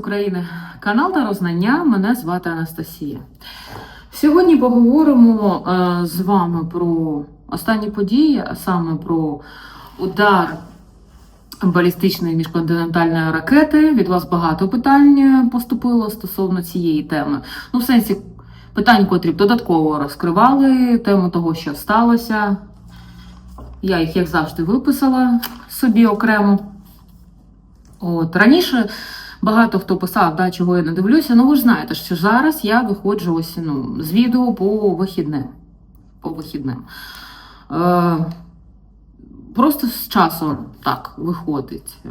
України, канал та Рознання. Мене звати Анастасія. Сьогодні поговоримо е, з вами про останні події, а саме про удар балістичної міжконтинентальної ракети. Від вас багато питань поступило стосовно цієї теми. Ну, в сенсі питань, котрі б додатково розкривали тему того, що сталося. Я їх, як завжди, виписала собі окремо. От раніше багато хто писав, да, чого я не дивлюся. Ну ви ж знаєте, що зараз я виходжу ось ну, з відео по вихідним. По вихідним. Е, просто з часу так виходить. Е,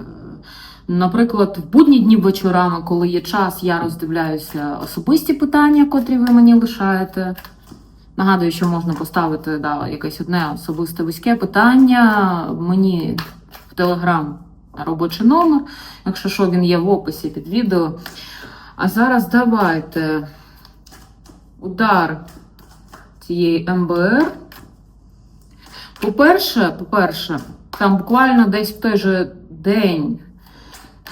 Наприклад, в будні дні вечорами, коли є час, я роздивляюся особисті питання, котрі ви мені лишаєте. Нагадую, що можна поставити да, якесь одне особисте вузьке питання мені в Телеграм робочий номер, якщо що, він є в описі під відео. А зараз давайте удар цієї МБР. По-перше, по-перше, там буквально десь в той же день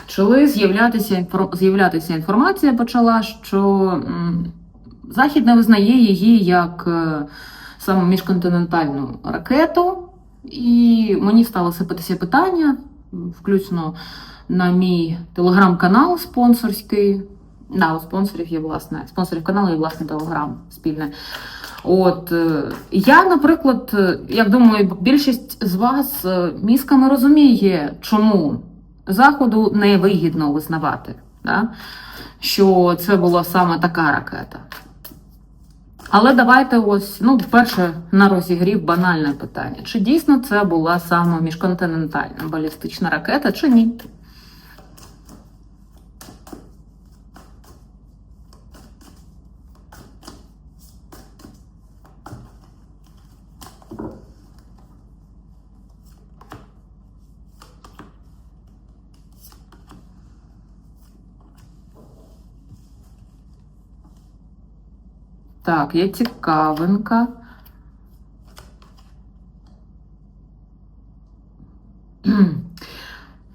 почали з'являтися з'являтися інформація, почала, що Захід не визнає її як е, саме міжконтинентальну ракету, і мені стало сипатися питання, включно на мій телеграм-канал спонсорський. Да, у спонсорів є власне, спонсорів каналу є власне телеграм спільне. От е, я, наприклад, е, як думаю, більшість з вас е, мізками розуміє, чому Заходу не вигідно визнавати, да? що це була саме така ракета. Але давайте ось, ну, перше, на розігрів банальне питання. Чи дійсно це була саме міжконтинентальна балістична ракета, чи ні? Так, є цікавинка.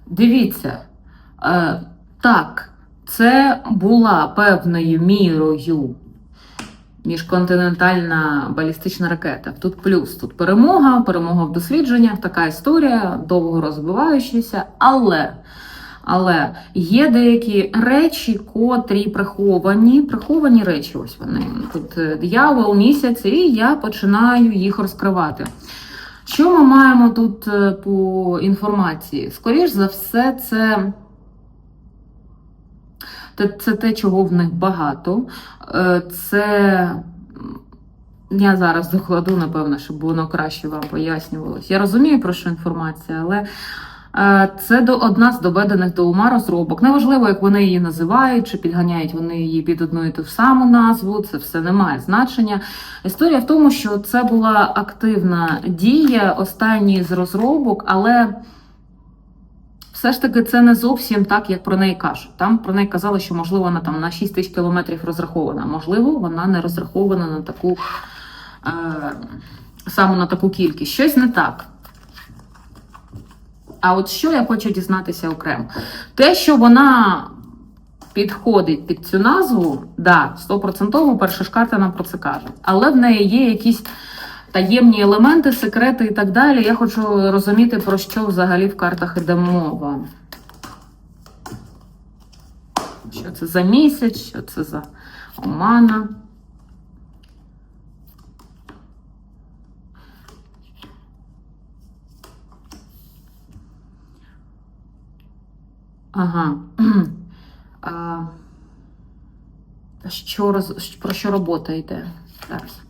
Дивіться, е, так, це була певною мірою міжконтинентальна балістична ракета. Тут плюс, тут перемога, перемога в дослідженнях, така історія, довго розвиваючася, але. Але є деякі речі, котрі приховані, приховані речі, ось вони. Тут е, диявол місяць, і я починаю їх розкривати. Що ми маємо тут е, по інформації? Скоріш за все, це, це, те, чого в них багато. Е, Це я зараз докладу, напевно, щоб воно краще вам пояснювалось. Я розумію, про що інформація, але це до одна з доведених до ума розробок. Неважливо, як вони її називають, чи підганяють вони її під одну і ту саму назву. Це все не має значення. Історія в тому, що це була активна дія останньої з розробок, але все ж таки це не зовсім так, як про неї кажуть. Там про неї казали, що можливо вона там на 6 тисяч кілометрів розрахована. Можливо, вона не розрахована на таку е, саме на таку кількість. Щось не так. А от що я хочу дізнатися окремо? Те, що вона підходить під цю назву, да, стопроцентово перша ж карта нам про це каже. Але в неї є якісь таємні елементи, секрети і так далі. Я хочу розуміти, про що взагалі в картах іде мова. Що це за місяць, що це за омана. Ага. А, що, роз- про що робота йде зараз?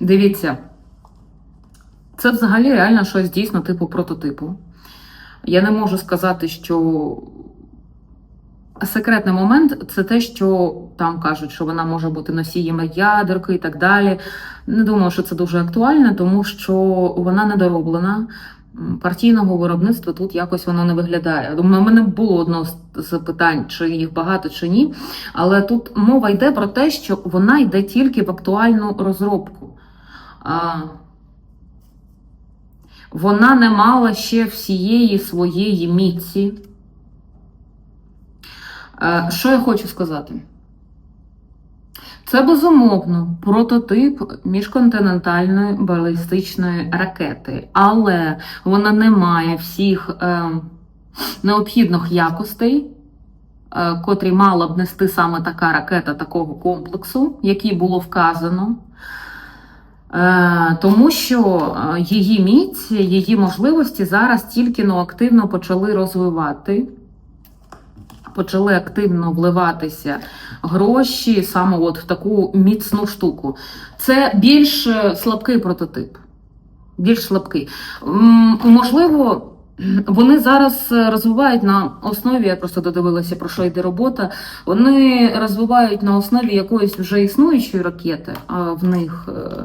Дивіться, це взагалі реально щось дійсно типу прототипу. Я не можу сказати, що секретний момент це те, що там кажуть, що вона може бути носієм ядерки і так далі. Не думаю, що це дуже актуально, тому що вона недороблена. Партійного виробництва тут якось воно не виглядає. У мене було одно з- з питань, чи їх багато чи ні. Але тут мова йде про те, що вона йде тільки в актуальну розробку. А, вона не мала ще всієї своєї міці. Е, Що я хочу сказати? Це безумовно прототип міжконтинентальної балістичної ракети, але вона не має всіх е, необхідних якостей, е, котрі мала б нести саме така ракета такого комплексу, який було вказано. Е, Тому що е, її міць, її можливості зараз тільки но активно почали розвивати, почали активно вливатися гроші саме от в таку міцну штуку. Це більш е, слабкий прототип. Більш слабкий. Можливо, вони зараз е, розвивають на основі, я просто додивилася, про що йде робота. Вони розвивають на основі якоїсь вже існуючої ракети, а в них. е,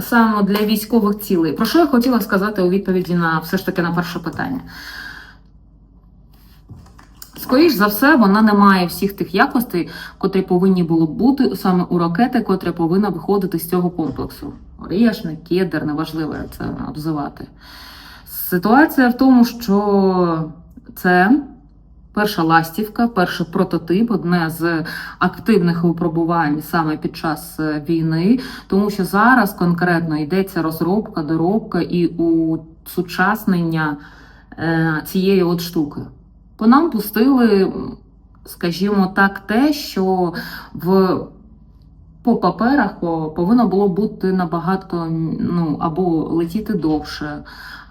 Саме для військових цілей. Про що я хотіла сказати у відповіді на все ж таки на перше питання? Скоріш за все, вона не має всіх тих якостей, котрі повинні були бути саме у ракети, котра повинна виходити з цього комплексу. Орешник, кедр, неважливо як це обзивати. Ситуація в тому, що це перша ластівка, перший прототип, одне з активних випробувань саме під час е, війни, тому що зараз конкретно йдеться розробка, доробка і усучаснення е, цієї от штуки. По нам пустили, скажімо так, те, що в по паперах по- повинно було бути набагато ну, або летіти довше,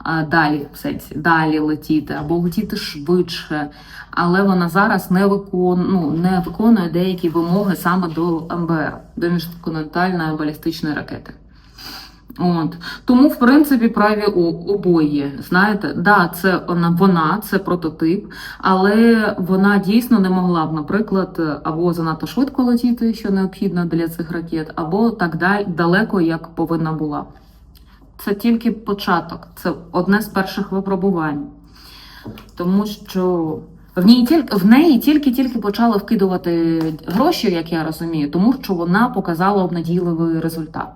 а далі в сенсі, далі летіти, або летіти швидше. Але вона зараз не виконує, ну, не виконує деякі вимоги саме до МБР, до міжконтинентальної балістичної ракети. От. Тому, в принципі, праві обоє. Знаєте, да, це вона, це прототип, але вона дійсно не могла б, наприклад, або занадто швидко летіти, що необхідно для цих ракет, або так далеко, як повинна була. Це тільки початок, це одне з перших випробувань. Тому що в, ній тільки, в неї тільки-тільки почали вкидувати гроші, як я розумію, тому що вона показала обнадійливий результат.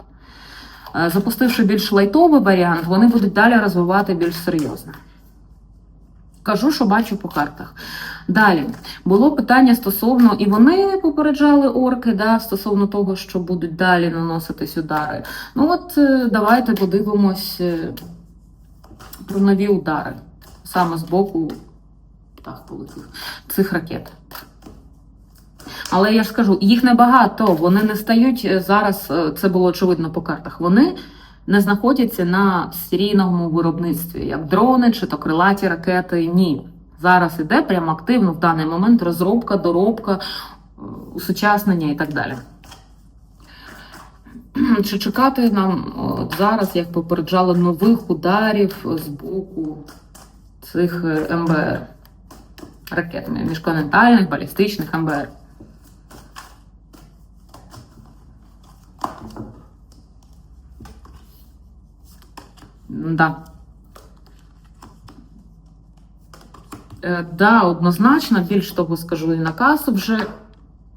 Е, Запустивши більш лайтовий варіант, вони будуть далі розвивати більш серйозно. Кажу, що бачу по картах. Далі було питання стосовно, і вони попереджали орки да, стосовно того, що будуть далі наноситись удари. Ну от е, давайте подивимось е, про нові удари саме з боку полетів цих ракет. Але я ж скажу, їх небагато, вони не стають е, зараз, е, це було очевидно по картах. Вони не знаходяться на серійному виробництві, як дрони чи то крилаті ракети. Ні. Зараз іде прямо активно в даний момент розробка, доробка, е, усучаснення і так далі. Чи чекати нам зараз, як попереджали, нових ударів з боку цих МБР ракет, міжконтинентальних, балістичних МБР? Да. Е, Да, однозначно, більш того скажу і наказ вже,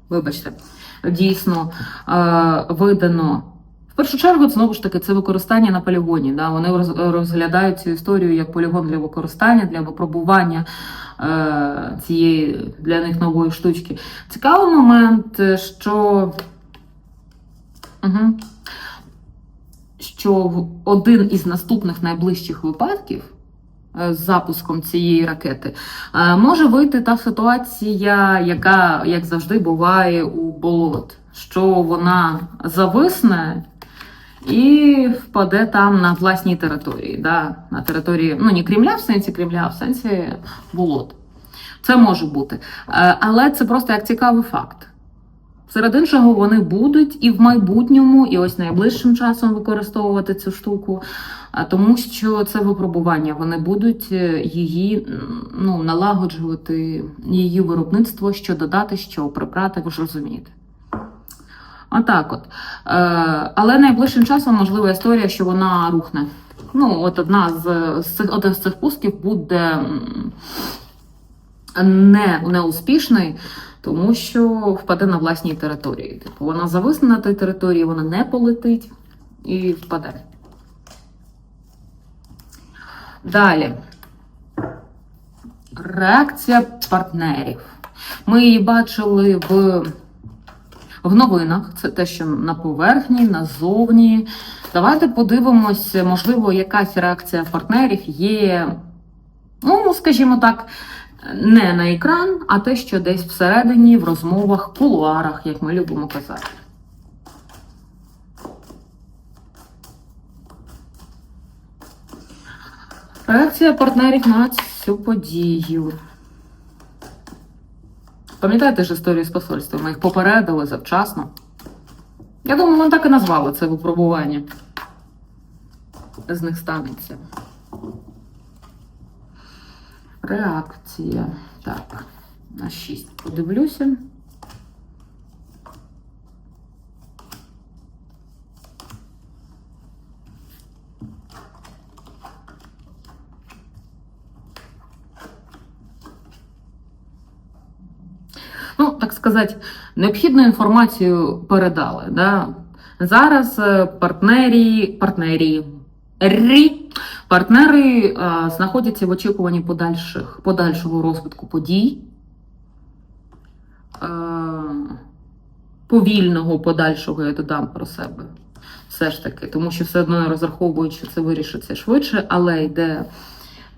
вибачте, дійсно е, видано. В першу чергу, знову ж таки, це використання на полігоні. Да? Вони розглядають цю історію як полігон для використання, для випробування е, цієї для них нової штучки. Цікавий момент, е, що. Угу що в один із наступних найближчих випадків е, з запуском цієї ракети е, може вийти та ситуація, яка, як завжди, буває у болот, що вона зависне і впаде там на власній території, да? на території ну не Кремля в сенсі Кремля, а в сенсі болот. Це може бути. Е, Але це просто як цікавий факт. Серед іншого, вони будуть і в майбутньому, і ось найближчим часом використовувати цю штуку, тому що це випробування. Вони будуть е, її ну, налагоджувати, її виробництво, що додати, що прибрати, ви ж розумієте. Отак от. Е, але найближчим часом можлива історія, що вона рухне. Ну, от одна з, цих один з цих пусків буде не, неуспішний, тому що впаде на власній території. Типу, вона зависне на тій території, вона не полетить і впаде. Далі. Реакція партнерів. Ми її бачили в, в новинах. Це те, що на поверхні, назовні. Давайте подивимось, можливо, якась реакція партнерів є, ну, скажімо так, не на екран, а те, що десь всередині, в розмовах, кулуарах, як ми любимо казати. Реакція партнерів на цю подію. Пам'ятаєте ж історію з посольством? Ми їх попередили завчасно. Я думаю, вони так і назвали це випробування. З них станеться. Реакція. Так, на 6 подивлюся. ну, так сказати, необхідну інформацію передали. Да? Зараз е, партнері, партнері, рі, партнери е, знаходяться в очікуванні подальших, подальшого розвитку подій, е, повільного подальшого я додам про себе. Все ж таки, тому що все одно я розраховую, що це вирішиться швидше, але йде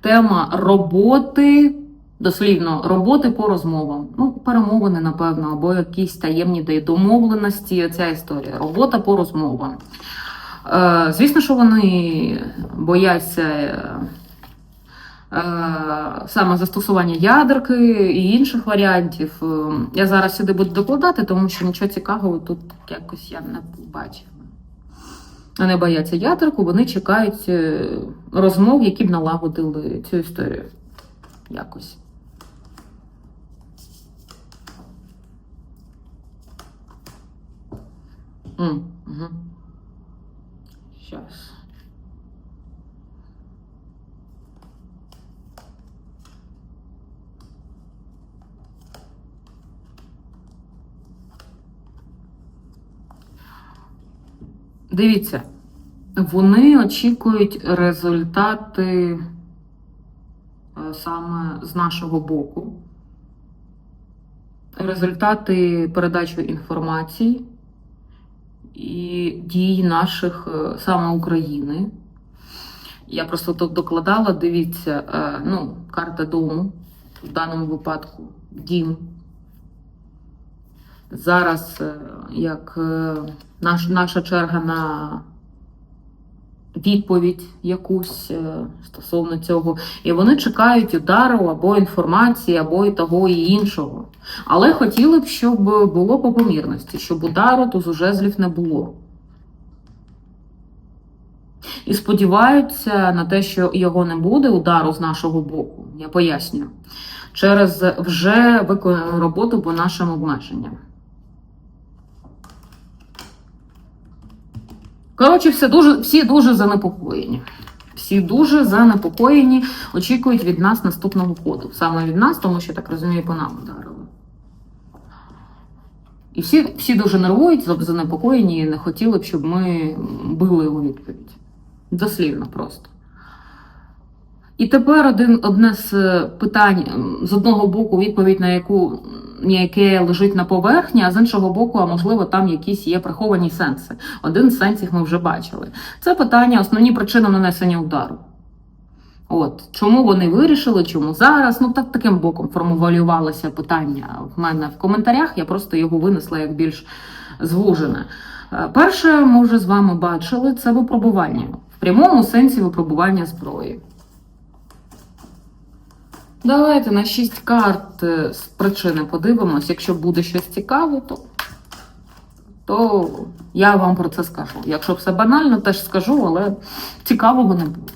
тема роботи дослівно роботи по розмовам. Ну, перемовини, напевно, або якісь таємні домовленості. Ця історія. Робота по розмовам. Е, звісно, що вони бояться. Е, е, Саме застосування ядерки і інших варіантів. Я зараз сюди буду докладати, тому що нічого цікавого тут якось я не бачила. Вони бояться ядерку, вони чекають розмов, які б налагодили цю історію. Якось. Угу. Сейчас. Дивіться, вони очікують результати е, саме з нашого боку. Результати передачі інформації і дій наших е, саме України. Я просто тут докладала, дивіться, е, ну, карта дому, в даному випадку дім. Зараз е, як наш, наша черга на відповідь якусь е, стосовно цього. І вони чекають удару або інформації, або і того і іншого. Але хотіли б, щоб було по помірності, щоб удару тут з жезлів не було. І сподіваються на те, що його не буде, удару з нашого боку. Я пояснюю. Через вже роботу по нашим обмеженням. Коротше, все дуже, всі дуже занепокоєні. Всі дуже занепокоєні, очікують від нас наступного ходу. Саме від нас, тому що, так розумію, по нам ударили. І всі, всі дуже нервують, занепокоєні і не хотіли б, щоб ми били у відповідь. Дослівно просто. І тепер один, одне з е, питань з одного боку, відповідь на яку яке лежить на поверхні, а з іншого боку, а можливо, там якісь є приховані сенси. Один з сенсів ми вже бачили. Це питання, основні причини нанесення удару. От чому вони вирішили, чому зараз? Ну так таким боком формулювалося питання в мене в коментарях. Я просто його винесла як більш звужене. Е, Перше, ми вже з вами бачили, це випробування в прямому сенсі випробування зброї. Давайте на 6 карт е, з причини подивимось. Якщо буде щось цікаве, то, то я вам про це скажу. Якщо все банально, теж скажу, але цікавого не буде.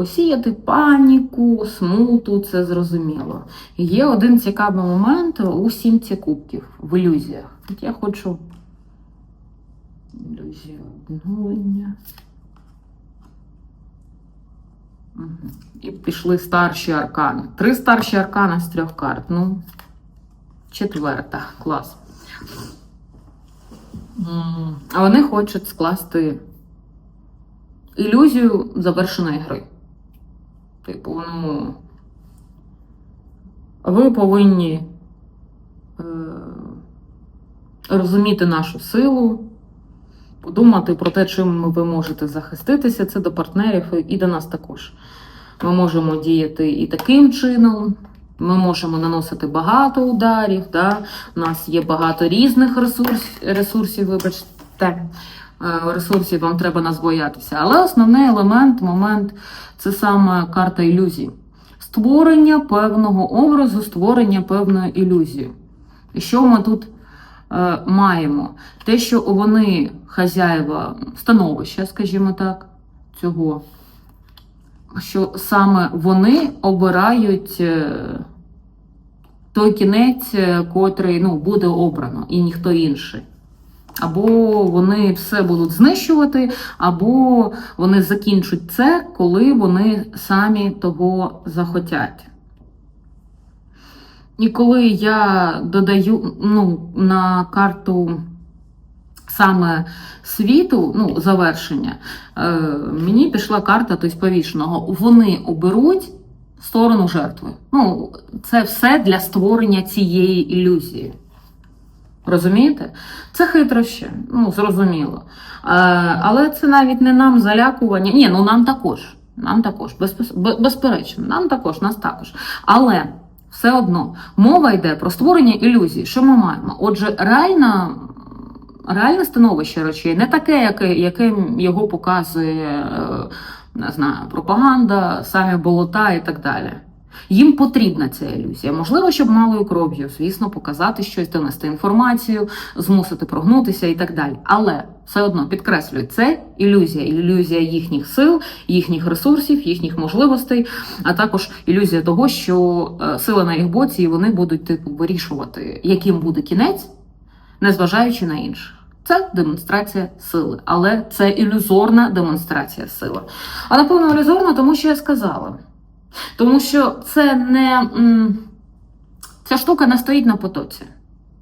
Посіяти паніку, смуту, це зрозуміло. Є один цікавий момент у сімці кубків в ілюзіях. От я хочу ілюзію обнулення. Мгм. І пішли старші аркани. Три старші аркани з трьох карт. Ну, четверта. Клас. А вони хочуть скласти ілюзію завершеної гри. Типу, ну. Ви повинні е, розуміти нашу силу, подумати про те, чим ви можете захиститися. Це до партнерів і до нас також. Ми можемо діяти і таким чином. Ми можемо наносити багато ударів. Да? У нас є багато різних ресурс, ресурсів, вибачте, ресурсів вам треба нас боятися. Але основний елемент, момент це саме карта ілюзій. Створення певного образу, створення певної ілюзії. І що ми тут е, маємо? Те, що вони хазяїва становища, скажімо так, цього що саме вони обирають е, той кінець, е, котрий ну, буде обрано, і ніхто інший. Або вони все будуть знищувати, або вони закінчать це, коли вони самі того захотять. І коли я додаю ну, на карту саме світу, ну, завершення, е, мені пішла карта тобто, повішеного. Вони оберуть сторону жертви. Ну, це все для створення цієї ілюзії. Розумієте? Це хитрощі, ну, зрозуміло. Е, але це навіть не нам залякування. Ні, ну нам також. Нам також, безперечно, нам також, нас також. Але все одно мова йде про створення ілюзій. Що ми маємо? Отже, реальна, реальне становище речей не таке, яке, яким його показує е, не знаю, пропаганда, самі болота і так далі. Їм потрібна ця ілюзія. Можливо, щоб малою кров'ю, звісно, показати щось, донести інформацію, змусити прогнутися і так далі. Але все одно підкреслюю, це ілюзія, ілюзія їхніх сил, їхніх ресурсів, їхніх можливостей, а також ілюзія того, що е, сила на їх боці, і вони будуть типу вирішувати, яким буде кінець, незважаючи на інших. Це демонстрація сили, але це ілюзорна демонстрація сили. А напевно ілюзорна, тому що я сказала. Тому що це не ця штука не стоїть на потоці.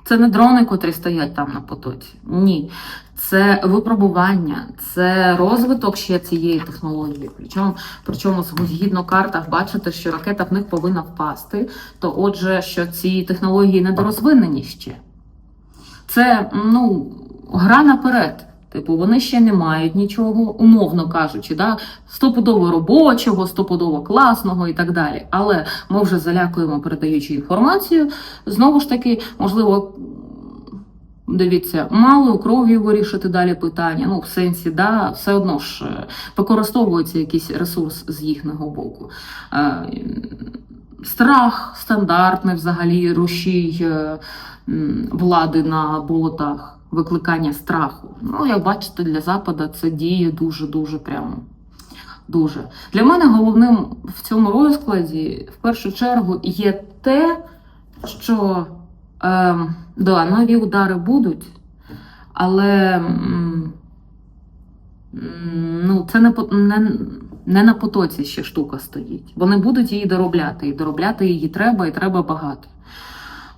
Це не дрони, котрі стоять там на потоці. Ні. Це випробування, це розвиток ще цієї технології. Причому, причому згідно картах бачите, що ракета в них повинна впасти. То отже, що ці технології недорозвинені ще. Це ну, гра наперед. Типу, вони ще не мають нічого, умовно кажучи, да? стопудово робочого, стопудово класного і так далі. Але ми вже залякуємо, передаючи інформацію. Знову ж таки, можливо, дивіться, малою кров'ю вирішити далі питання. Ну, в сенсі, да, все одно ж е, використовується якийсь ресурс з їхнього боку. Е, Страх стандартний взагалі рушій е, влади на болотах, викликання страху. Ну, як бачите, для Запада це діє дуже-дуже прямо. Дуже. Для мене головним в цьому розкладі в першу чергу є те, що е, да, нові удари будуть, але ну, це не, не, не на потоці ще штука стоїть. Вони будуть її доробляти, і доробляти її треба, і треба багато.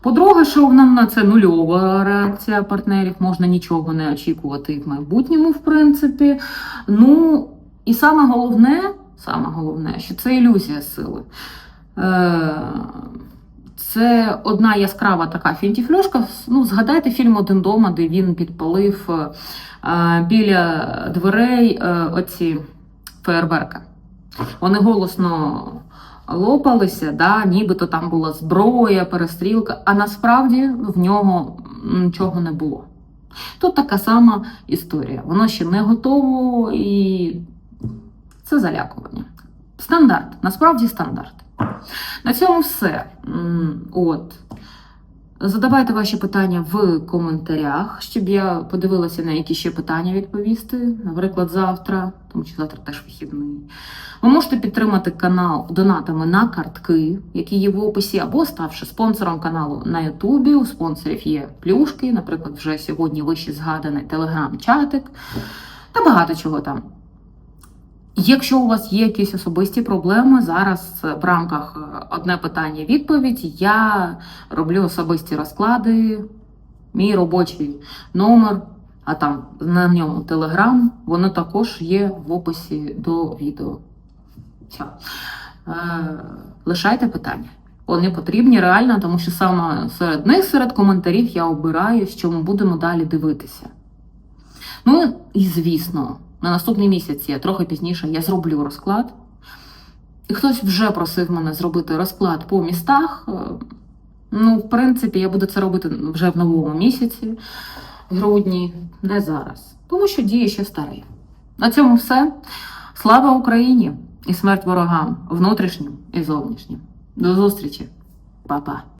По-друге, що в нам на це нульова реакція партнерів, можна нічого не очікувати в майбутньому, в принципі. Ну, і саме головне, саме головне, що це ілюзія сили. Е, Це одна яскрава така фінтіфльошка. Ну, згадайте фільм Один дома, де він підпалив е, біля дверей е, оці фейерверки. Вони голосно лопалися, да, нібито там була зброя, перестрілка, а насправді в нього нічого не було. Тут така сама історія. Воно ще не готово і це залякування. Стандарт, насправді стандарт. На цьому все. От. Задавайте ваші питання в коментарях, щоб я подивилася, на які ще питання відповісти, наприклад, завтра, тому що завтра теж вихідний. Ви можете підтримати канал донатами на картки, які є в описі, або ставши спонсором каналу на Ютубі. У спонсорів є плюшки, наприклад, вже сьогодні вище згаданий телеграм-чатик та багато чого там. Якщо у вас є якісь особисті проблеми, зараз в рамках е, одне питання відповідь, я роблю особисті розклади, мій робочий номер, а там на ньому телеграм, воно також є в описі до відео. Все. Лишайте питання. Вони потрібні реально, тому що саме серед них, серед коментарів, я обираю, що ми будемо далі дивитися. Ну і звісно, на наступний місяць я трохи пізніше я зроблю розклад. І хтось вже просив мене зробити розклад по містах. Е, Ну, в принципі, я буду це робити вже в новому місяці, в грудні, не зараз. Тому що діє ще старий. На цьому все. Слава Україні і смерть ворогам, внутрішнім і зовнішнім. До зустрічі, Па-па.